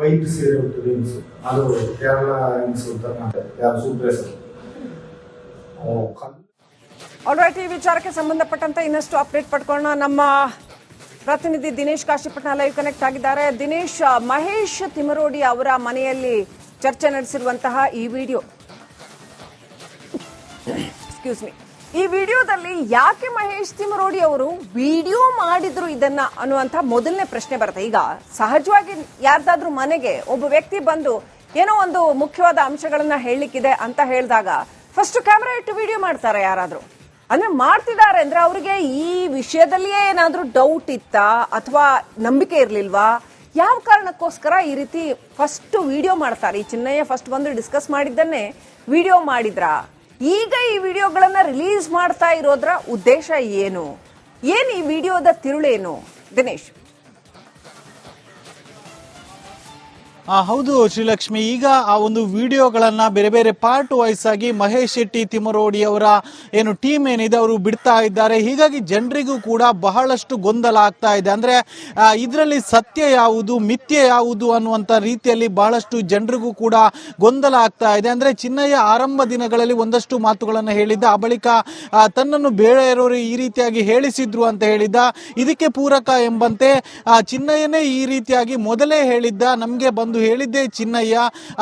White ಸೀರೆ wings ಅದು ಕೇರಳ ಯಾರು ಆಲ್ರೈಟ್ ಈ ವಿಚಾರಕ್ಕೆ ಸಂಬಂಧಪಟ್ಟಂತೆ ಇನ್ನಷ್ಟು ಅಪ್ಡೇಟ್ ಪಡ್ಕೊಳ್ಳೋಣ. ನಮ್ಮ ಪ್ರತಿನಿಧಿ ದಿನೇಶ್ ಕಾಶಿಪಟ್ನ ಲೈವ್ ಕನೆಕ್ಟ್ ಆಗಿದ್ದಾರೆ. ದಿನೇಶ್, ಮಹೇಶ್ ತಿಮರೋಡಿ ಅವರ ಮನೆಯಲ್ಲಿ ಚರ್ಚೆ ನಡೆಸಿರುವಂತಹ ಈ ವಿಡಿಯೋ ಎಕ್ಸ್ಕ್ಯೂಸ್ ಮಿ ಈ ವಿಡಿಯೋದಲ್ಲಿ ಯಾಕೆ ಮಹೇಶ್ ತಿಮರೋಡಿ ಅವರು ವಿಡಿಯೋ ಮಾಡಿದ್ರು ಇದನ್ನ ಅನ್ನುವಂತ ಮೊದಲನೇ ಪ್ರಶ್ನೆ ಬರುತ್ತೆ. ಈಗ ಸಹಜವಾಗಿ ಯಾರ್ದಾದ್ರೂ ಮನೆಗೆ ಒಬ್ಬ ವ್ಯಕ್ತಿ ಬಂದು ಏನೋ ಒಂದು ಮುಖ್ಯವಾದ ಅಂಶಗಳನ್ನ ಹೇಳಲಿಕ್ಕಿದೆ ಅಂತ ಹೇಳಿದಾಗ ಫಸ್ಟ್ ಕ್ಯಾಮ್ರಾ ಇಟ್ಟು ವಿಡಿಯೋ ಮಾಡ್ತಾರೆ ಯಾರಾದ್ರೂ. ಅಂದ್ರೆ ಮಾಡ್ತಿದ್ದಾರೆ ಅಂದ್ರೆ ಅವರಿಗೆ ಈ ವಿಷಯದಲ್ಲಿಯೇ ಏನಾದ್ರೂ ಡೌಟ್ ಇತ್ತಾ ಅಥವಾ ನಂಬಿಕೆ ಇರ್ಲಿಲ್ವಾ? ಯಾವ ಕಾರಣಕ್ಕೋಸ್ಕರ ಈ ರೀತಿ ಫಸ್ಟ್ ವಿಡಿಯೋ ಮಾಡ್ತಾರೆ? ಈ ಚಿನ್ನಯ್ಯ ಫಸ್ಟ್ ಬಂದು ಡಿಸ್ಕಸ್ ಮಾಡಿದ್ದನ್ನೇ ವಿಡಿಯೋ ಮಾಡಿದ್ರಾ? ಈಗ ಈ ವಿಡಿಯೋಗಳನ್ನ ರಿಲೀಸ್ ಮಾಡ್ತಾ ಇರೋದ್ರ ಉದ್ದೇಶ ಏನು? ಏನು ಈ ವಿಡಿಯೋದ ತಿರುಳೇನು? ದಿನೇಶ್. ಹೌದು ಶ್ರೀಲಕ್ಷ್ಮಿ. ಈಗ ಆ ಒಂದು ವಿಡಿಯೋಗಳನ್ನು ಬೇರೆ ಬೇರೆ ಪಾರ್ಟ್ ವೈಸ್ ಆಗಿ ಮಹೇಶ್ ಶೆಟ್ಟಿ ತಿಮರೋಡಿ ಅವರ ಏನು ಟೀಮ್ ಏನಿದೆ ಅವರು ಬಿಡ್ತಾ ಇದ್ದಾರೆ. ಹೀಗಾಗಿ ಜನರಿಗೂ ಕೂಡ ಬಹಳಷ್ಟು ಗೊಂದಲ ಆಗ್ತಾ ಇದೆ. ಅಂದ್ರೆ ಇದರಲ್ಲಿ ಸತ್ಯ ಯಾವುದು, ಮಿಥ್ಯ ಯಾವುದು ಅನ್ನುವಂಥ ರೀತಿಯಲ್ಲಿ ಬಹಳಷ್ಟು ಜನರಿಗೂ ಕೂಡ ಗೊಂದಲ ಆಗ್ತಾ ಇದೆ. ಅಂದ್ರೆ, ಚಿನ್ನಯ್ಯ ಆರಂಭ ದಿನಗಳಲ್ಲಿ ಒಂದಷ್ಟು ಮಾತುಗಳನ್ನು ಹೇಳಿದ್ದ, ಆ ಬಳಿಕ ತನ್ನನ್ನು ಬೇರೆಯವರು ಈ ರೀತಿಯಾಗಿ ಹೇಳಿಸಿದ್ರು ಅಂತ ಹೇಳಿದ್ದ, ಇದಕ್ಕೆ ಪೂರಕ ಎಂಬಂತೆ ಚಿನ್ನಯ್ಯನೇ ಈ ರೀತಿಯಾಗಿ ಮೊದಲೇ ಹೇಳಿದ್ದ, ನಮಗೆ ಬಂದು ಹೇಳಿದ್ದೇ, ಚಿನ್ನಯ್ಯ,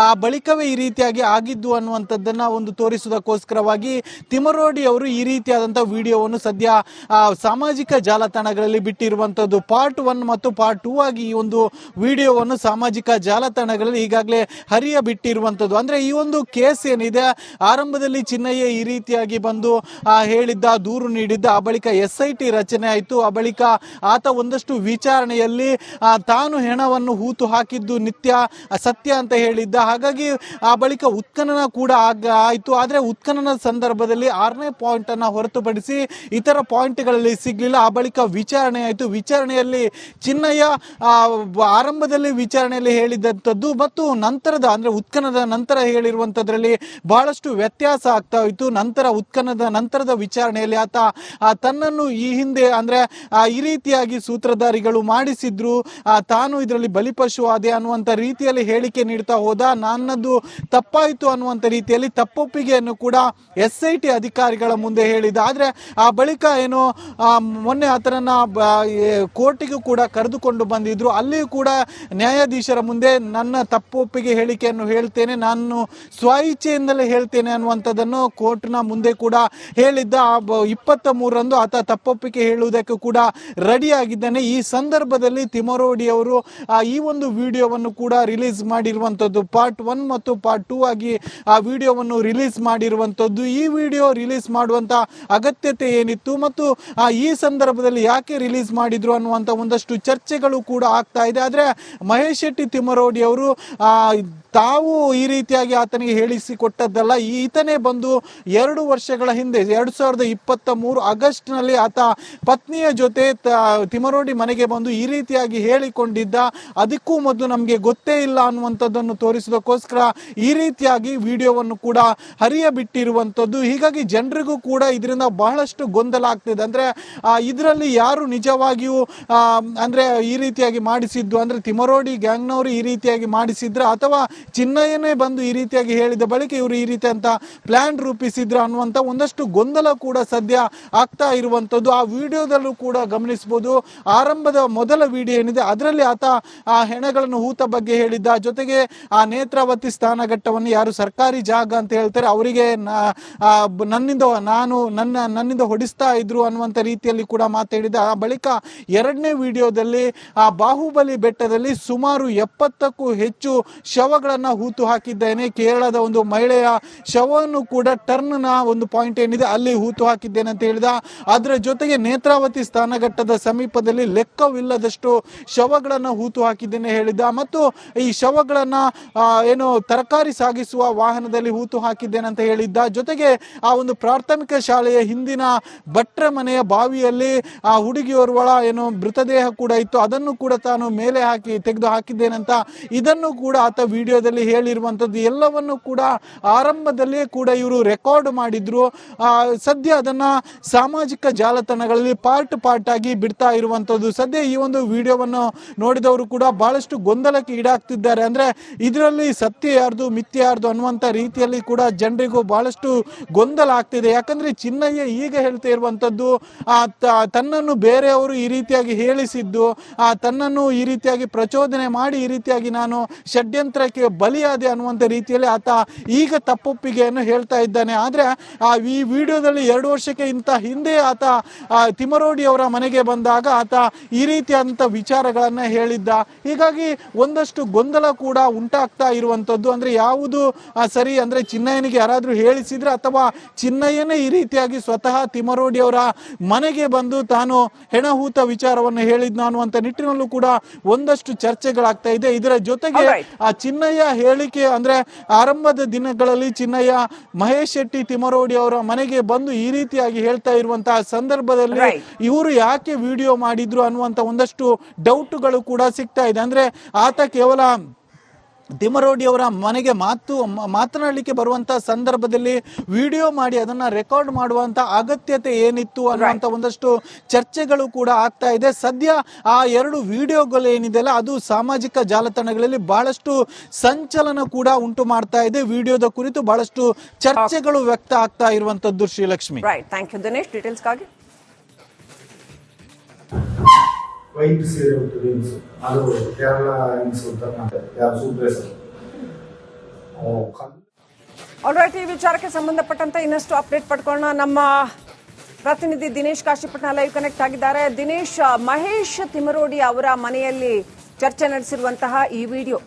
ಆ ಬಳಿಕವೇ ಈ ರೀತಿಯಾಗಿ ಆಗಿದ್ದು ಅನ್ನುವಂಥದ್ದನ್ನು ಒಂದು ತೋರಿಸುವುದಕ್ಕೋಸ್ಕರವಾಗಿ ತಿಮರೋಡಿ ಅವರು ಈ ರೀತಿಯಾದಂಥ ವಿಡಿಯೋವನ್ನು ಸದ್ಯ ಸಾಮಾಜಿಕ ಜಾಲತಾಣಗಳಲ್ಲಿ ಬಿಟ್ಟಿರುವಂಥದ್ದು. ಪಾರ್ಟ್ ಒನ್ ಮತ್ತು ಪಾರ್ಟ್ ಟೂ ಆಗಿ ಈ ಒಂದು ವಿಡಿಯೋವನ್ನು ಸಾಮಾಜಿಕ ಜಾಲತಾಣಗಳಲ್ಲಿ ಈಗಾಗಲೇ ಹರಿಯ ಬಿಟ್ಟಿರುವಂಥದ್ದು ಅಂದರೆ ಈ ಒಂದು ಕೇಸ್ ಏನಿದೆ, ಆರಂಭದಲ್ಲಿ ಚಿನ್ನಯ್ಯ ಈ ರೀತಿಯಾಗಿ ಬಂದು ಹೇಳಿದ್ದ, ದೂರು ನೀಡಿದ್ದ, ಆ ಬಳಿಕ ಎಸ್ ಐ ಟಿ ರಚನೆ ಆಯಿತು. ಆ ಬಳಿಕ ಆತ ಒಂದಷ್ಟು ವಿಚಾರಣೆಯಲ್ಲಿ ತಾನು ಹೆಣವನ್ನು ಹೂತು ಹಾಕಿದ್ದು ನಿತ್ಯ ಸತ್ಯ ಅಂತ ಹೇಳಿದ್ದ. ಹಾಗಾಗಿ ಆ ಬಳಿಕ ಉತ್ಖನನ ಕೂಡ ಆಗ ಆಯಿತು. ಆದರೆ ಉತ್ಖನನ ಸಂದರ್ಭದಲ್ಲಿ ಆರನೇ ಪಾಯಿಂಟ್ ಅನ್ನ ಹೊರತುಪಡಿಸಿ ಇತರ ಪಾಯಿಂಟ್ಗಳಲ್ಲಿ ಸಿಗ್ಲಿಲ್ಲ. ಆ ಬಳಿಕ ವಿಚಾರಣೆ ಆಯಿತು. ವಿಚಾರಣೆಯಲ್ಲಿ ಚಿನ್ನಯ್ಯ ಆರಂಭದಲ್ಲಿ ವಿಚಾರಣೆಯಲ್ಲಿ ಹೇಳಿದಂಥದ್ದು ಮತ್ತು ನಂತರದ, ಅಂದ್ರೆ ಉತ್ಖನದ ನಂತರ ಹೇಳಿರುವಂಥದ್ರಲ್ಲಿ ಬಹಳಷ್ಟು ವ್ಯತ್ಯಾಸ ಆಗ್ತಾ ಹೋಯಿತು. ನಂತರ ಉತ್ಖನದ ನಂತರದ ವಿಚಾರಣೆಯಲ್ಲಿ ಆತ ತನ್ನನ್ನು ಈ ಹಿಂದೆ, ಅಂದ್ರೆ ಈ ರೀತಿಯಾಗಿ ಸೂತ್ರಧಾರಿಗಳು ಮಾಡಿಸಿದ್ರು. ತಾನು ಇದರಲ್ಲಿ ಬಲಿಪಶು ಆದೆ ಅನ್ನುವಂತ ರೀತಿಯಲ್ಲಿ ಹೇಳಿಕೆ ನೀಡ್ತಾ ಹೋದ ನನ್ನದು ತಪ್ಪಾಯಿತು ಅನ್ನುವಂಥ ರೀತಿಯಲ್ಲಿ ತಪ್ಪೊಪ್ಪಿಗೆಯನ್ನು ಕೂಡ ಎಸ್ ಐ ಟಿ ಅಧಿಕಾರಿಗಳ ಮುಂದೆ ಹೇಳಿದ ಆದರೆ ಆ ಬಳಿಕ ಏನು ಮೊನ್ನೆ ಆತನನ್ನು ಕೋರ್ಟಿಗೂ ಕೂಡ ಕರೆದುಕೊಂಡು ಬಂದಿದ್ರು. ಅಲ್ಲಿಯೂ ಕೂಡ ನ್ಯಾಯಾಧೀಶರ ಮುಂದೆ ನನ್ನ ತಪ್ಪೊಪ್ಪಿಗೆ ಹೇಳಿಕೆಯನ್ನು ಹೇಳ್ತೇನೆ, ನಾನು ಸ್ವ ಇಚ್ಛೆಯಿಂದಲೇ ಹೇಳ್ತೇನೆ ಅನ್ನುವಂಥದ್ದನ್ನು ಕೋರ್ಟ್ನ ಮುಂದೆ ಕೂಡ ಹೇಳಿದ್ದ. ಇಪ್ಪತ್ತ ಮೂರರಂದು ಆತ ತಪ್ಪೊಪ್ಪಿಗೆ ಹೇಳುವುದಕ್ಕೆ ಕೂಡ ರೆಡಿಯಾಗಿದ್ದಾನೆ. ಈ ಸಂದರ್ಭದಲ್ಲಿ ತಿಮರೋಡಿ ಅವರು ಈ ಒಂದು ವಿಡಿಯೋವನ್ನು ಕೂಡ ರಿಲೀಸ್ ಮಾಡಿರುವಂಥದ್ದು ಪಾರ್ಟ್ ಒನ್ ಮತ್ತು ಪಾರ್ಟ್ ಟೂ ಆಗಿ ಆ ವಿಡಿಯೋವನ್ನು ರಿಲೀಸ್ ಮಾಡಿರುವಂಥದ್ದು ಈ ವಿಡಿಯೋ ರಿಲೀಸ್ ಮಾಡುವಂಥ ಅಗತ್ಯತೆ ಏನಿತ್ತು ಮತ್ತು ಈ ಸಂದರ್ಭದಲ್ಲಿ ಯಾಕೆ ರಿಲೀಸ್ ಮಾಡಿದ್ರು ಅನ್ನುವಂಥ ಒಂದಷ್ಟು ಚರ್ಚೆಗಳು ಕೂಡ ಆಗ್ತಾ ಇದೆ. ಆದರೆ ಮಹೇಶ್ ಶೆಟ್ಟಿ ತಿಮ್ಮರೋಡಿ ಅವರು ತಾವು ಈ ರೀತಿಯಾಗಿ ಆತನಿಗೆ ಹೇಳಿಸಿ ಕೊಟ್ಟದ್ದಲ್ಲ ಈತನೇ ಬಂದು ಎರಡು ವರ್ಷಗಳ ಹಿಂದೆ, ಎರಡು ಸಾವಿರದ ಇಪ್ಪತ್ತ ಮೂರು ಆಗಸ್ಟ್ನಲ್ಲಿ ಆತ ಪತ್ನಿಯ ಜೊತೆ ತಿಮರೋಡಿ ಮನೆಗೆ ಬಂದು ಈ ರೀತಿಯಾಗಿ ಹೇಳಿಕೊಂಡಿದ್ದ. ಅದಕ್ಕೂ ಮೊದಲು ನಮಗೆ ಗೊತ್ತೇ ಇಲ್ಲ ಅನ್ನುವಂಥದ್ದನ್ನು ತೋರಿಸೋದಕ್ಕೋಸ್ಕರ ಈ ರೀತಿಯಾಗಿ ವಿಡಿಯೋವನ್ನು ಕೂಡ ಹರಿಯ ಬಿಟ್ಟಿರುವಂಥದ್ದು ಹೀಗಾಗಿ ಜನರಿಗೂ ಕೂಡ ಇದರಿಂದ ಬಹಳಷ್ಟು ಗೊಂದಲ ಆಗ್ತಿದೆ. ಅಂದರೆ ಇದರಲ್ಲಿ ಯಾರು ನಿಜವಾಗಿಯೂ ಅಂದ್ರೆ ಈ ರೀತಿಯಾಗಿ ಮಾಡಿಸಿದ್ದು, ಅಂದರೆ ತಿಮರೋಡಿ ಗ್ಯಾಂಗ್ನವರು ಈ ರೀತಿಯಾಗಿ ಮಾಡಿಸಿದ್ರ ಅಥವಾ ಚಿನ್ನಯ್ಯನೇ ಬಂದು ಈ ರೀತಿಯಾಗಿ ಹೇಳಿದ ಬಳಿಕ ಇವರು ಈ ರೀತಿ ಅಂತ ಪ್ಲಾನ್ ರೂಪಿಸಿದ್ರು ಅನ್ನುವಂತ ಒಂದಷ್ಟು ಗೊಂದಲ ಕೂಡ ಸದ್ಯ ಆಗ್ತಾ ಇರುವಂತದ್ದು. ಆ ವಿಡಿಯೋದಲ್ಲೂ ಕೂಡ ಗಮನಿಸಬಹುದು. ಆರಂಭದ ಮೊದಲ ವಿಡಿಯೋ ಏನಿದೆ, ಅದರಲ್ಲಿ ಆತ ಆ ಹೆಣಗಳನ್ನು ಹೂತ ಬಗ್ಗೆ ಹೇಳಿದ್ದ. ಜೊತೆಗೆ ಆ ನೇತ್ರಾವತಿ ಸ್ಥಾನಘಟ್ಟವನ್ನು ಯಾರು ಸರ್ಕಾರಿ ಜಾಗ ಅಂತ ಹೇಳ್ತಾರೆ, ಅವರಿಗೆ ನನ್ನಿಂದ ನಾನು ನನ್ನ, ನನ್ನಿಂದ ಹೊಡಿಸ್ತಾ ಇದ್ರು ಅನ್ನುವಂತ ರೀತಿಯಲ್ಲಿ ಕೂಡ ಮಾತಾಡಿದ ಆ ಬಳಿಕ ಎರಡನೇ ವಿಡಿಯೋದಲ್ಲಿ ಆ ಬಾಹುಬಲಿ ಬೆಟ್ಟದಲ್ಲಿ ಸುಮಾರು ಎಪ್ಪತ್ತಕ್ಕೂ ಹೆಚ್ಚು ಶವಗಳನ್ನ ಹೂತು ಹಾಕಿದ್ದೇನೆ. ಕೇರಳದ ಒಂದು ಮಹಿಳೆಯ ಶವವನ್ನು ಕೂಡ ಟರ್ನ್ನ ಒಂದು ಪಾಯಿಂಟ್ ಏನಿದೆ ಅಲ್ಲಿ ಹೂತು ಹಾಕಿದ್ದೇನೆ ಅಂತ ಹೇಳಿದ. ಅದರ ಜೊತೆಗೆ ನೇತ್ರಾವತಿ ಸ್ಥಾನಘಟ್ಟದ ಸಮೀಪದಲ್ಲಿ ಲೆಕ್ಕವಿಲ್ಲದಷ್ಟು ಶವಗಳನ್ನು ಹೂತು ಹಾಕಿದ್ದೇನೆ ಹೇಳಿದ. ಮತ್ತು ಈ ಶವಗಳನ್ನು ಏನು ತರಕಾರಿ ಸಾಗಿಸುವ ವಾಹನದಲ್ಲಿ ಹೂತು ಹಾಕಿದ್ದೇನೆ ಅಂತ ಹೇಳಿದ್ದ. ಜೊತೆಗೆ ಆ ಒಂದು ಪ್ರಾಥಮಿಕ ಶಾಲೆಯ ಹಿಂದಿನ ಭಟ್ರ ಮನೆಯ ಬಾವಿಯಲ್ಲಿ ಆ ಹುಡುಗಿಯೋರ್ವಳ ಏನು ಮೃತದೇಹ ಕೂಡ ಇತ್ತು. ಅದನ್ನು ಕೂಡ ತಾನು ಮೇಲೆ ಹಾಕಿ ತೆಗೆದು ಹಾಕಿದ್ದೇನೆ ಅಂತ ಇದನ್ನು ಕೂಡ ಆತ ವಿಡಿಯೋ ವಿಡಿಯೋದಲ್ಲಿ ಹೇಳಿರುವಂಥದ್ದು ಎಲ್ಲವನ್ನು ಕೂಡ ಆರಂಭದಲ್ಲೇ ಕೂಡ ಇವರು ರೆಕಾರ್ಡ್ ಮಾಡಿದ್ರು. ಸದ್ಯ ಅದನ್ನ ಸಾಮಾಜಿಕ ಜಾಲತಾಣಗಳಲ್ಲಿ ಪಾರ್ಟ್ ಪಾರ್ಟ್ ಆಗಿ ಬಿಡ್ತಾ ಇರುವಂಥದ್ದು. ಸದ್ಯ ಈ ಒಂದು ವಿಡಿಯೋವನ್ನು ನೋಡಿದವರು ಕೂಡ ಬಹಳಷ್ಟು ಗೊಂದಲಕ್ಕೆ ಈಡಾಗ್ತಿದ್ದಾರೆ. ಅಂದ್ರೆ ಇದರಲ್ಲಿ ಸತ್ಯ ಯಾರ್ದು, ಮಿಥ್ಯ ಯಾರ್ದು ಅನ್ನುವಂಥ ರೀತಿಯಲ್ಲಿ ಕೂಡ ಜನರಿಗೂ ಬಹಳಷ್ಟು ಗೊಂದಲ ಆಗ್ತಿದೆ. ಯಾಕಂದ್ರೆ ಚಿನ್ನಯ್ಯ ಈಗ ಹೇಳ್ತಾ ಇರುವಂತದ್ದು ಆ ತನ್ನನ್ನು ಬೇರೆಯವರು ಈ ರೀತಿಯಾಗಿ ಹೇಳಿಸಿದ್ದು, ಆ, ತನ್ನನ್ನು ಈ ರೀತಿಯಾಗಿ ಪ್ರಚೋದನೆ ಮಾಡಿ ಈ ರೀತಿಯಾಗಿ ನಾನು ಷಡ್ಯಂತ್ರಕ್ಕೆ ಬಲಿಯಾದೆ ಅನ್ನುವಂಥ ರೀತಿಯಲ್ಲಿ ಆತ ಈಗ ತಪ್ಪೊಪ್ಪಿಗೆಯನ್ನು ಹೇಳ್ತಾ ಇದ್ದಾನೆ. ಆದರೆ ಆ ಈ ವಿಡಿಯೋದಲ್ಲಿ ಎರಡು ವರ್ಷಕ್ಕೆ ಇಂಥ ಹಿಂದೆ ಆತ ತಿಮರೋಡಿ ಅವರ ಮನೆಗೆ ಬಂದಾಗ ಆತ ಈ ರೀತಿಯಾದಂಥ ವಿಚಾರಗಳನ್ನು ಹೇಳಿದ್ದ. ಹೀಗಾಗಿ ಒಂದಷ್ಟು ಗೊಂದಲ ಕೂಡ ಉಂಟಾಗ್ತಾ ಇರುವಂಥದ್ದು. ಅಂದರೆ ಯಾವುದು ಸರಿ ಅಂದರೆ ಚಿನ್ನಯ್ಯನಿಗೆ ಯಾರಾದರೂ ಹೇಳಿಸಿದ್ರೆ ಅಥವಾ ಚಿನ್ನಯ್ಯನೇ ಈ ರೀತಿಯಾಗಿ ಸ್ವತಃ ತಿಮರೋಡಿ ಅವರ ಮನೆಗೆ ಬಂದು ತಾನು ಹೆಣಹೂತ ವಿಚಾರವನ್ನು ಹೇಳಿದ್ನ ಅನ್ನುವಂಥ ನಿಟ್ಟಿನಲ್ಲೂ ಕೂಡ ಒಂದಷ್ಟು ಚರ್ಚೆಗಳಾಗ್ತಾ ಇದೆ. ಇದರ ಜೊತೆಗೆ ಆ ಚಿನ್ನಯ್ಯ ಹೇಳಿಕೆ ಅಂದ್ರೆ ಆರಂಭದ ದಿನಗಳಲ್ಲಿ ಚಿನ್ನಯ್ಯ ಮಹೇಶ್ ಶೆಟ್ಟಿ ತಿಮರೋಡಿ ಅವರ ಮನೆಗೆ ಬಂದು ಈ ರೀತಿಯಾಗಿ ಹೇಳ್ತಾ ಇರುವಂತಹ ಸಂದರ್ಭದಲ್ಲಿ ಇವರು ಯಾಕೆ ವಿಡಿಯೋ ಮಾಡಿದ್ರು ಅನ್ನುವಂತ ಒಂದಷ್ಟು ಡೌಟ್ಗಳು ಕೂಡ ಸಿಗ್ತಾ ಇದೆ. ಅಂದ್ರೆ ಆತ ಕೇವಲ ತಿಮರೋಡಿ ಅವರ ಮನೆಗೆ ಮಾತು ಮಾತನಾಡಲಿಕ್ಕೆ ಬರುವಂತ ಸಂದರ್ಭದಲ್ಲಿ ವಿಡಿಯೋ ಮಾಡಿ ಅದನ್ನ ರೆಕಾರ್ಡ್ ಮಾಡುವಂತ ಅಗತ್ಯತೆ ಏನಿತ್ತು ಅನ್ನುವಂತ ಒಂದಷ್ಟು ಚರ್ಚೆಗಳು ಕೂಡ ಆಗ್ತಾ ಇದೆ. ಸದ್ಯ ಆ ಎರಡು ವಿಡಿಯೋಗಳು ಏನಿದೆಯಲ್ಲ ಅದು ಸಾಮಾಜಿಕ ಜಾಲತಾಣಗಳಲ್ಲಿ ಬಹಳಷ್ಟು ಸಂಚಲನ ಕೂಡ ಉಂಟು ಮಾಡ್ತಾ ಇದೆ. ವಿಡಿಯೋದ ಕುರಿತು ಬಹಳಷ್ಟು ಚರ್ಚೆಗಳು ವ್ಯಕ್ತ ಆಗ್ತಾ ಇರುವಂತದ್ದು Sreelakshmi. Right thank you Dinesh ಡೀಟೇಲ್ಸ್ಗಾಗಿ white ಸೀರೆ ಜೀನ್ಸ್ ಅದು ಕೇರಳ ಅಂತ ಯಾರು ಈ ವಿಚಾರಕ್ಕೆ ಸಂಬಂಧಪಟ್ಟಂತೆ ಇನ್ನಷ್ಟು ಅಪ್ಡೇಟ್ ಪಡ್ಕೊಳ್ಳೋಣ. ನಮ್ಮ ಪ್ರತಿನಿಧಿ ದಿನೇಶ್ ಕಾಶಿಪಟ್ನ ಲೈವ್ ಕನೆಕ್ಟ್ ಆಗಿದ್ದಾರೆ. ದಿನೇಶ್, ಮಹೇಶ್ ತಿಮರೋಡಿ ಅವರ ಮನೆಯಲ್ಲಿ ಚರ್ಚೆ ನಡೆಸಿರುವಂತಹ ಈ ವಿಡಿಯೋ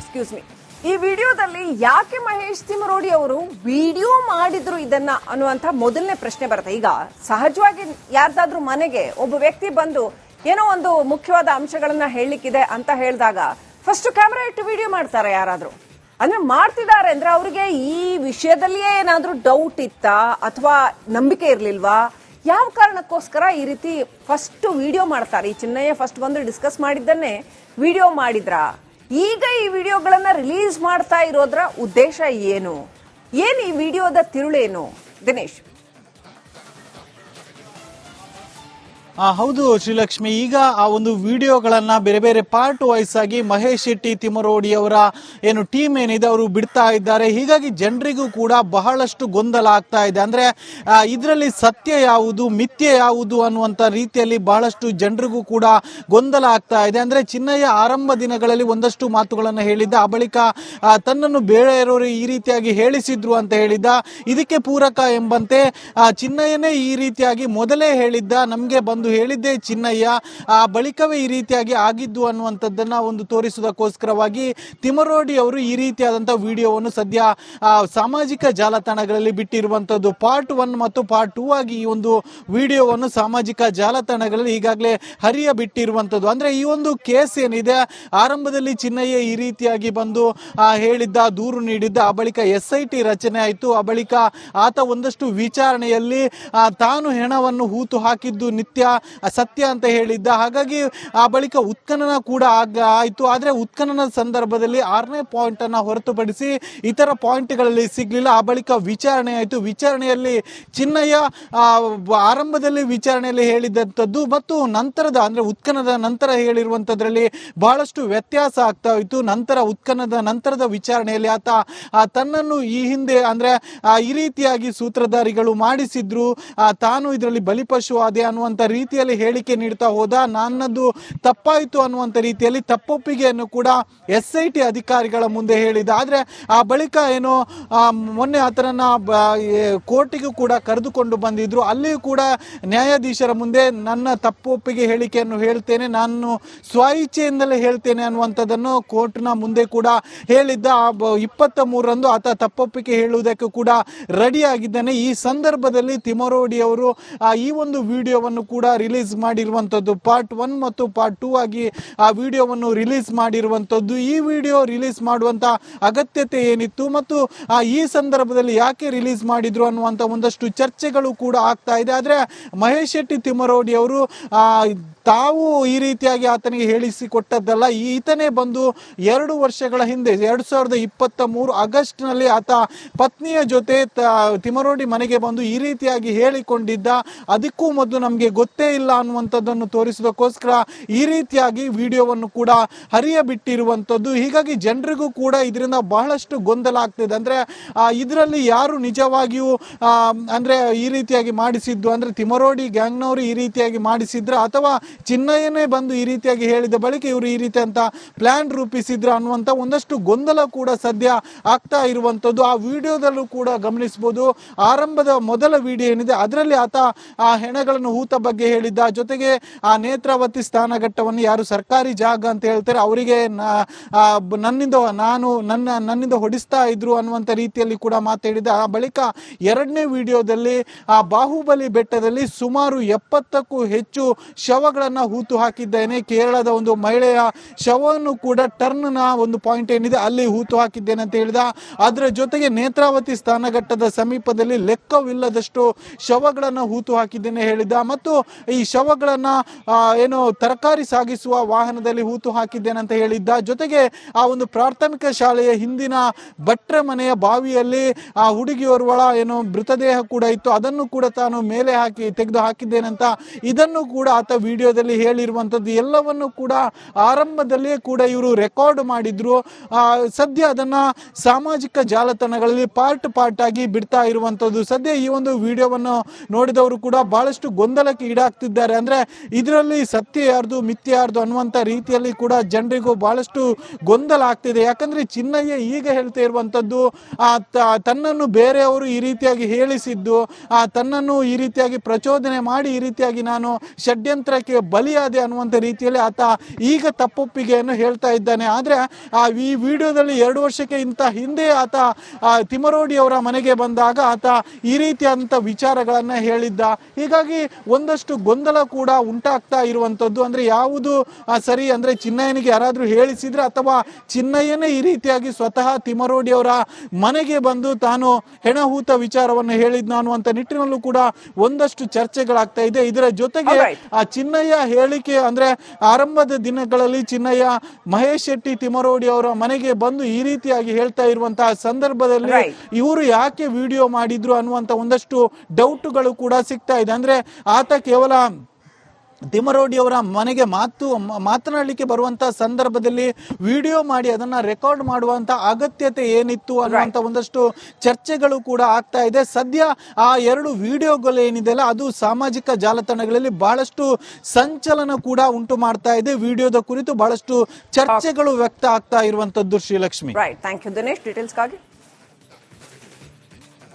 ಎಕ್ಸ್ಕ್ಯೂಸ್ ಮಿ ಈ ವಿಡಿಯೋದಲ್ಲಿ ಯಾಕೆ ಮಹೇಶ್ ತಿಮರೋಡಿ ಅವರು ವಿಡಿಯೋ ಮಾಡಿದ್ರು ಇದನ್ನ ಅನ್ನುವಂತ ಮೊದಲನೇ ಪ್ರಶ್ನೆ ಬರುತ್ತೆ. ಈಗ ಸಹಜವಾಗಿ ಯಾರ್ದಾದ್ರೂ ಮನೆಗೆ ಒಬ್ಬ ವ್ಯಕ್ತಿ ಬಂದು ಏನೋ ಒಂದು ಮುಖ್ಯವಾದ ಅಂಶಗಳನ್ನ ಹೇಳಲಿಕ್ಕಿದೆ ಅಂತ ಹೇಳಿದಾಗ ಫಸ್ಟ್ ಕ್ಯಾಮ್ರಾ ಇಟ್ಟು ವಿಡಿಯೋ ಮಾಡ್ತಾರೆ ಯಾರಾದ್ರೂ. ಅಂದ್ರೆ ಮಾಡ್ತಿದ್ದಾರೆ ಅಂದ್ರೆ ಅವರಿಗೆ ಈ ವಿಷಯದಲ್ಲಿಯೇ ಏನಾದ್ರೂ ಡೌಟ್ ಇತ್ತಾ ಅಥವಾ ನಂಬಿಕೆ ಇರ್ಲಿಲ್ವಾ? ಯಾವ ಕಾರಣಕ್ಕೋಸ್ಕರ ಈ ರೀತಿ ಫಸ್ಟ್ ವಿಡಿಯೋ ಮಾಡ್ತಾರೆ? ಈ ಚಿನ್ನಯ್ಯ ಫಸ್ಟ್ ಬಂದು ಡಿಸ್ಕಸ್ ಮಾಡಿದ್ದನ್ನೇ ವಿಡಿಯೋ ಮಾಡಿದ್ರ? ಈಗ ಈ ವಿಡಿಯೋಗಳನ್ನ ರಿಲೀಸ್ ಮಾಡ್ತಾ ಇರೋದ್ರ ಉದ್ದೇಶ ಏನು? ಏನು ಈ ವಿಡಿಯೋದ ತಿರುಳೇನು? ದಿನೇಶ್. ಹೌದು ಶ್ರೀಲಕ್ಷ್ಮಿ, ಈಗ ಆ ಒಂದು ವಿಡಿಯೋಗಳನ್ನು ಬೇರೆ ಬೇರೆ ಪಾರ್ಟ್ ವೈಸ್ ಆಗಿ ಮಹೇಶ್ ಶೆಟ್ಟಿ ತಿಮರೋಡಿ ಅವರ ಏನು ಟೀಮ್ ಏನಿದೆ ಅವರು ಬಿಡ್ತಾ ಇದ್ದಾರೆ. ಹೀಗಾಗಿ ಜನರಿಗೂ ಕೂಡ ಬಹಳಷ್ಟು ಗೊಂದಲ ಆಗ್ತಾ ಇದೆ. ಅಂದ್ರೆ ಇದರಲ್ಲಿ ಸತ್ಯ ಯಾವುದು, ಮಿಥ್ಯ ಯಾವುದು ಅನ್ನುವಂಥ ರೀತಿಯಲ್ಲಿ ಬಹಳಷ್ಟು ಜನರಿಗೂ ಕೂಡ ಗೊಂದಲ ಆಗ್ತಾ ಇದೆ. ಅಂದ್ರೆ, ಚಿನ್ನಯ್ಯ ಆರಂಭ ದಿನಗಳಲ್ಲಿ ಒಂದಷ್ಟು ಮಾತುಗಳನ್ನು ಹೇಳಿದ್ದ, ಆ ಬಳಿಕ ತನ್ನನ್ನು ಬೇರೆಯವರು ಈ ರೀತಿಯಾಗಿ ಹೇಳಿಸಿದ್ರು ಅಂತ ಹೇಳಿದ್ದ, ಇದಕ್ಕೆ ಪೂರಕ ಎಂಬಂತೆ ಚಿನ್ನಯ್ಯನೇ ಈ ರೀತಿಯಾಗಿ ಮೊದಲೇ ಹೇಳಿದ್ದ, ನಮಗೆ ಬಂದು ಹೇಳಿದ್ದೇ, ಚಿನ್ನಯ್ಯ, ಆ, ಬಳಿಕವೇ ಈ ರೀತಿಯಾಗಿ ಆಗಿದ್ದು ಅನ್ನುವಂಥದ್ದನ್ನು ಒಂದು ತೋರಿಸುವುದಕ್ಕೋಸ್ಕರವಾಗಿ ತಿಮರೋಡಿ ಅವರು ಈ ರೀತಿಯಾದಂಥ ವಿಡಿಯೋವನ್ನು ಸದ್ಯ ಸಾಮಾಜಿಕ ಜಾಲತಾಣಗಳಲ್ಲಿ ಬಿಟ್ಟಿರುವಂತದ್ದು ಪಾರ್ಟ್ ಒನ್ ಮತ್ತು ಪಾರ್ಟ್ ಟೂ ಆಗಿ ಈ ಒಂದು ವಿಡಿಯೋವನ್ನು ಸಾಮಾಜಿಕ ಜಾಲತಾಣಗಳಲ್ಲಿ ಈಗಾಗಲೇ ಹರಿಯ ಬಿಟ್ಟಿರುವಂತದ್ದು ಅಂದ್ರೆ ಈ ಒಂದು ಕೇಸ್ ಏನಿದೆ, ಆರಂಭದಲ್ಲಿ ಚಿನ್ನಯ್ಯ ಈ ರೀತಿಯಾಗಿ ಬಂದು ಹೇಳಿದ್ದ, ದೂರು ನೀಡಿದ್ದ, ಆ ಬಳಿಕ ಎಸ್ ಐ ಟಿ ರಚನೆ ಆಯಿತು. ಆ ಬಳಿಕ ಆತ ಒಂದಷ್ಟು ವಿಚಾರಣೆಯಲ್ಲಿ ತಾನು ಹೆಣವನ್ನು ಹೂತು ಹಾಕಿದ್ದು ನಿತ್ಯ ಸತ್ಯ ಅಂತ ಹೇಳಿದ್ದ. ಹಾಗಾಗಿ ಆ ಬಳಿಕ ಉತ್ಖನನ ಕೂಡ ಆಗ ಆಯಿತು. ಆದರೆ ಉತ್ಖನನ ಸಂದರ್ಭದಲ್ಲಿ ಆರನೇ ಪಾಯಿಂಟ್ ಅನ್ನ ಹೊರತುಪಡಿಸಿ ಇತರ ಪಾಯಿಂಟ್ಗಳಲ್ಲಿ ಸಿಗ್ಲಿಲ್ಲ. ಆ ಬಳಿಕ ವಿಚಾರಣೆ ಆಯಿತು. ವಿಚಾರಣೆಯಲ್ಲಿ ಚಿನ್ನಯ್ಯ ಆರಂಭದಲ್ಲಿ ವಿಚಾರಣೆಯಲ್ಲಿ ಹೇಳಿದಂಥದ್ದು ಮತ್ತು ನಂತರದ, ಅಂದ್ರೆ ಉತ್ಖನದ ನಂತರ ಹೇಳಿರುವಂಥದ್ರಲ್ಲಿ ಬಹಳಷ್ಟು ವ್ಯತ್ಯಾಸ ಆಗ್ತಾ ಇತ್ತು ನಂತರ ಉತ್ಖನದ ನಂತರದ ವಿಚಾರಣೆಯಲ್ಲಿ ಆತ ತನ್ನನ್ನು ಈ ಹಿಂದೆ, ಅಂದ್ರೆ ಈ ರೀತಿಯಾಗಿ ಸೂತ್ರಧಾರಿಗಳು ಮಾಡಿಸಿದ್ರು. ತಾನು ಇದರಲ್ಲಿ ಬಲಿಪಶುವಾದೆ ಅನ್ನುವಂಥ ಅನ್ನುವಂತ ರೀತಿಯಲ್ಲಿ ಹೇಳಿಕೆ ನೀಡ್ತಾ ಹೋದ ನನ್ನದು ತಪ್ಪಾಯಿತು ಅನ್ನುವಂಥ ರೀತಿಯಲ್ಲಿ ತಪ್ಪೊಪ್ಪಿಗೆಯನ್ನು ಕೂಡ ಎಸ್ ಐ ಟಿ ಅಧಿಕಾರಿಗಳ ಮುಂದೆ ಹೇಳಿದ. ಆದರೆ ಆ ಬಳಿಕ ಏನು ಮೊನ್ನೆ ಆತನನ್ನು ಕೋರ್ಟಿಗೂ ಕೂಡ ಕರೆದುಕೊಂಡು ಬಂದಿದ್ರು. ಅಲ್ಲಿಯೂ ಕೂಡ ನ್ಯಾಯಾಧೀಶರ ಮುಂದೆ ನನ್ನ ತಪ್ಪೊಪ್ಪಿಗೆ ಹೇಳಿಕೆಯನ್ನು ಹೇಳ್ತೇನೆ, ನಾನು ಸ್ವಇಚ್ಛೆಯಿಂದಲೇ ಹೇಳ್ತೇನೆ ಅನ್ನುವಂಥದ್ದನ್ನು ಕೋರ್ಟ್ನ ಮುಂದೆ ಕೂಡ ಹೇಳಿದ್ದ. ಇಪ್ಪತ್ತ ಮೂರರಂದು ಆತ ತಪ್ಪೊಪ್ಪಿಗೆ ಹೇಳುವುದಕ್ಕೆ ಕೂಡ ರೆಡಿ ಆಗಿದ್ದಾನೆ ಈ ಸಂದರ್ಭದಲ್ಲಿ ತಿಮರೋಡಿ ಅವರು ಈ ಒಂದು ವಿಡಿಯೋವನ್ನು ಕೂಡ ರಿಲೀಸ್ ಮಾಡಿರುವಂಥದ್ದು ಪಾರ್ಟ್ ಒನ್ ಮತ್ತು ಪಾರ್ಟ್ ಟೂ ಆಗಿ ಆ ವಿಡಿಯೋವನ್ನು ರಿಲೀಸ್ ಮಾಡಿರುವಂಥದ್ದು ಈ ವಿಡಿಯೋ ರಿಲೀಸ್ ಮಾಡುವಂಥ ಅಗತ್ಯತೆ ಏನಿತ್ತು ಮತ್ತು ಈ ಸಂದರ್ಭದಲ್ಲಿ ಯಾಕೆ ರಿಲೀಸ್ ಮಾಡಿದ್ರು ಅನ್ನುವಂಥ ಒಂದಷ್ಟು ಚರ್ಚೆಗಳು ಕೂಡ ಆಗ್ತಾ ಇದೆ. ಆದ್ರೆ ಮಹೇಶ್ ಶೆಟ್ಟಿ ತಿಮ್ಮರೋಡಿ ಅವರು ತಾವು ಈ ರೀತಿಯಾಗಿ ಆತನಿಗೆ ಹೇಳಿಸಿ ಕೊಟ್ಟದ್ದಲ್ಲ ಈತನೇ ಬಂದು ಎರಡು ವರ್ಷಗಳ ಹಿಂದೆ, ಎರಡು ಸಾವಿರದ ಇಪ್ಪತ್ತ ಮೂರು ಆಗಸ್ಟ್ನಲ್ಲಿ ಆತ ಪತ್ನಿಯ ಜೊತೆ ತಿಮರೋಡಿ ಮನೆಗೆ ಬಂದು ಈ ರೀತಿಯಾಗಿ ಹೇಳಿಕೊಂಡಿದ್ದ. ಅದಕ್ಕೂ ಮೊದಲು ನಮಗೆ ಗೊತ್ತೇ ಇಲ್ಲ ಅನ್ನುವಂಥದ್ದನ್ನು ತೋರಿಸೋದಕ್ಕೋಸ್ಕರ ಈ ರೀತಿಯಾಗಿ ವಿಡಿಯೋವನ್ನು ಕೂಡ ಹರಿಯ ಬಿಟ್ಟಿರುವಂಥದ್ದು ಹೀಗಾಗಿ ಜನರಿಗೂ ಕೂಡ ಇದರಿಂದ ಬಹಳಷ್ಟು ಗೊಂದಲ ಆಗ್ತಿದೆ. ಅಂದರೆ ಇದರಲ್ಲಿ ಯಾರು ನಿಜವಾಗಿಯೂ ಅಂದರೆ ಈ ರೀತಿಯಾಗಿ ಮಾಡಿಸಿದ್ದು, ಅಂದರೆ ತಿಮರೋಡಿ ಗ್ಯಾಂಗ್ನವರು ಈ ರೀತಿಯಾಗಿ ಮಾಡಿಸಿದ್ರ, ಅಥವಾ ಚಿನ್ನಯ್ಯನೇ ಬಂದು ಈ ರೀತಿಯಾಗಿ ಹೇಳಿದ ಬಳಿಕ ಇವರು ಈ ರೀತಿ ಅಂತ ಪ್ಲ್ಯಾನ್ ರೂಪಿಸಿದ್ರ ಅನ್ನುವಂಥ ಒಂದಷ್ಟು ಗೊಂದಲ ಕೂಡ ಸದ್ಯ ಆಗ್ತಾ ಇರುವಂಥದ್ದು. ಆ ವಿಡಿಯೋದಲ್ಲೂ ಕೂಡ ಗಮನಿಸಬಹುದು. ಆರಂಭದ ಮೊದಲ ವಿಡಿಯೋ ಏನಿದೆ, ಅದರಲ್ಲಿ ಆತ ಆ ಹೆಣಗಳನ್ನು ಹೂತ ಬಗ್ಗೆ ಹೇಳಿದ್ದ. ಜೊತೆಗೆ ಆ ನೇತ್ರಾವತಿ ಸ್ಥಾನಘಟ್ಟವನ್ನು ಯಾರು ಸರ್ಕಾರಿ ಜಾಗ ಅಂತ ಹೇಳ್ತಾರೆ, ಅವರಿಗೆ ನನ್ನಿಂದ ನಾನು ನನ್ನ, ನನ್ನಿಂದ ಹೊಡಿಸ್ತಾ ಇದ್ರು ಅನ್ನುವಂತ ರೀತಿಯಲ್ಲಿ ಕೂಡ ಮಾತಾಡಿದ ಆ ಬಳಿಕ ಎರಡನೇ ವಿಡಿಯೋದಲ್ಲಿ ಆ ಬಾಹುಬಲಿ ಬೆಟ್ಟದಲ್ಲಿ ಸುಮಾರು ಎಪ್ಪತ್ತಕ್ಕೂ ಹೆಚ್ಚು ಶವಗಳನ್ನು ಹೂತು ಹಾಕಿದ್ದೇನೆ. ಕೇರಳದ ಒಂದು ಮಹಿಳೆಯ ಶವವನ್ನು ಕೂಡ ಟರ್ನ್ನ ಒಂದು ಪಾಯಿಂಟ್ ಏನಿದೆ ಅಲ್ಲಿ ಹೂತು ಹಾಕಿದ್ದೇನೆ ಅಂತ ಹೇಳಿದ. ಅದರ ಜೊತೆಗೆ ನೇತ್ರಾವತಿ ಸ್ಥಾನಘಟ್ಟದ ಸಮೀಪದಲ್ಲಿ ಲೆಕ್ಕವಿಲ್ಲದಷ್ಟು ಶವಗಳನ್ನು ಹೂತು ಹಾಕಿದ್ದೇನೆ ಹೇಳಿದ. ಮತ್ತು ಈ ಶವಗಳನ್ನ ಏನು ತರಕಾರಿ ಸಾಗಿಸುವ ವಾಹನದಲ್ಲಿ ಹೂತು ಹಾಕಿದ್ದೇನೆ ಅಂತ ಹೇಳಿದ್ದ. ಜೊತೆಗೆ ಆ ಒಂದು ಪ್ರಾಥಮಿಕ ಶಾಲೆಯ ಹಿಂದಿನ ಭಟ್ರ ಮನೆಯ ಬಾವಿಯಲ್ಲಿ ಆ ಹುಡುಗಿಯೋರ್ವಳ ಏನು ಮೃತದೇಹ ಕೂಡ ಇತ್ತು. ಅದನ್ನು ಕೂಡ ತಾನು ಮೇಲೆ ಹಾಕಿ ತೆಗೆದು ಹಾಕಿದ್ದೇನಂತ ಇದನ್ನು ಕೂಡ ಆತ ವಿಡಿಯೋದಲ್ಲಿ ಹೇಳಿರುವಂತದ್ದು ಎಲ್ಲವನ್ನು ಕೂಡ ಆರಂಭದಲ್ಲಿಯೇ ಕೂಡ ಇವರು ರೆಕಾರ್ಡ್ ಮಾಡಿದ್ರು. ಸದ್ಯ ಅದನ್ನ ಸಾಮಾಜಿಕ ಜಾಲತಾಣಗಳಲ್ಲಿ ಪಾರ್ಟ್ ಪಾರ್ಟ್ ಆಗಿ ಬಿಡ್ತಾ ಇರುವಂತದ್ದು ಸದ್ಯ ಈ ಒಂದು ವಿಡಿಯೋವನ್ನು ನೋಡಿದವರು ಕೂಡ ಬಹಳಷ್ಟು ಗೊಂದಲಕ್ಕೆ ಈಡಾಗ್ತಿದ್ದಾರೆ ಅಂದ್ರೆ ಇದರಲ್ಲಿ ಸತ್ಯ ಯಾರ್ದು, ಮಿಥ್ಯ ಯಾರ್ದು ಅನ್ನುವಂತ ರೀತಿಯಲ್ಲಿ ಕೂಡ ಜನರಿಗೂ ಬಹಳಷ್ಟು ಗೊಂದಲ ಆಗ್ತಿದೆ. ಯಾಕಂದ್ರೆ ಚಿನ್ನಯ್ಯ ಈಗ ಹೇಳ್ತಾ ಇರುವಂತದ್ದು, ಆ ತನ್ನನ್ನು ಬೇರೆಯವರು ಈ ರೀತಿಯಾಗಿ ಹೇಳಿಸಿದ್ದು, ಆ ತನ್ನನ್ನು ಈ ರೀತಿಯಾಗಿ ಪ್ರಚೋದನೆ ಮಾಡಿ ಈ ರೀತಿಯಾಗಿ ನಾನು ಷಡ್ಯಂತ್ರಕ್ಕೆ ಬಲಿಯಾದೆ ಅನ್ನುವಂತ ರೀತಿಯಲ್ಲಿ ಆತ ಈಗ ತಪ್ಪೊಪ್ಪಿಗೆಯನ್ನು ಹೇಳ್ತಾ ಇದ್ದಾನೆ. ಆದ್ರೆ ಆ ಈ ವಿಡಿಯೋದಲ್ಲಿ ಎರಡು ವರ್ಷಕ್ಕೆ ಇಂತ ಹಿಂದೆ ಆತ ತಿಮರೋಡಿ ಅವರ ಮನೆಗೆ ಬಂದಾಗ ಆತ ಈ ರೀತಿಯಾದಂತ ವಿಚಾರಗಳನ್ನ ಹೇಳಿದ್ದ. ಹೀಗಾಗಿ ಒಂದಷ್ಟು ಗೊಂದಲ ಕೂಡ ಉಂಟಾಗ್ತಾ ಇರುವಂತದ್ದು. ಅಂದ್ರೆ ಯಾವುದು ಸರಿ ಅಂದ್ರೆ ಚಿನ್ನಯ್ಯನಿಗೆ ಯಾರಾದರೂ ಹೇಳಿಸಿದ್ರೆ ಅಥವಾ ಚಿನ್ನಯ್ಯನೇ ಈ ರೀತಿಯಾಗಿ ಸ್ವತಃ ತಿಮರೋಡಿ ಅವರ ಮನೆಗೆ ಬಂದು ತಾನು ಹೆಣಹೂತ ವಿಚಾರವನ್ನು ಹೇಳಿದ್ನ ಅನ್ನುವಂಥ ನಿಟ್ಟಿನಲ್ಲೂ ಕೂಡ ಒಂದಷ್ಟು ಚರ್ಚೆಗಳಾಗ್ತಾ ಇದೆ. ಇದರ ಜೊತೆಗೆ ಆ ಚಿನ್ನಯ್ಯ ಹೇಳಿಕೆ ಅಂದ್ರೆ ಆರಂಭದ ದಿನಗಳಲ್ಲಿ ಚಿನ್ನಯ್ಯ ಮಹೇಶ್ ಶೆಟ್ಟಿ ತಿಮರೋಡಿ ಅವರ ಮನೆಗೆ ಬಂದು ಈ ರೀತಿಯಾಗಿ ಹೇಳ್ತಾ ಇರುವಂತಹ ಸಂದರ್ಭದಲ್ಲಿ. ಇವರು ಯಾಕೆ ವಿಡಿಯೋ ಮಾಡಿದ್ರು ಅನ್ನುವಂತ ಒಂದಷ್ಟು ಡೌಟ್ಗಳು ಕೂಡ ಸಿಗ್ತಾ ಇದೆ. ಅಂದ್ರೆ ಆತ ಕೇವಲ ತಿಮರೋಡಿ ಅವರ ಮನೆಗೆ ಮಾತು ಮಾತನಾಡಲಿಕ್ಕೆ ಬರುವಂತಹ ಸಂದರ್ಭದಲ್ಲಿ ವಿಡಿಯೋ ಮಾಡಿ ಅದನ್ನ ರೆಕಾರ್ಡ್ ಮಾಡುವಂತ ಅಗತ್ಯತೆ ಏನಿತ್ತು ಅನ್ನುವಂತ ಒಂದಷ್ಟು ಚರ್ಚೆಗಳು ಕೂಡ ಆಗ್ತಾ ಇದೆ. ಸದ್ಯ ಆ ಎರಡು ವಿಡಿಯೋಗಳು ಏನಿದೆಯಲ್ಲ ಅದು ಸಾಮಾಜಿಕ ಜಾಲತಾಣಗಳಲ್ಲಿ ಬಹಳಷ್ಟು ಸಂಚಲನ ಕೂಡ ಉಂಟು ಮಾಡ್ತಾ ಇದೆ. ವಿಡಿಯೋದ ಕುರಿತು ಬಹಳಷ್ಟು ಚರ್ಚೆಗಳು ವ್ಯಕ್ತ ಆಗ್ತಾ ಇರುವಂತದ್ದು Srilakshmi. Right thank you Dinesh ಡೀಟೇಲ್ಸ್ಗಾಗಿ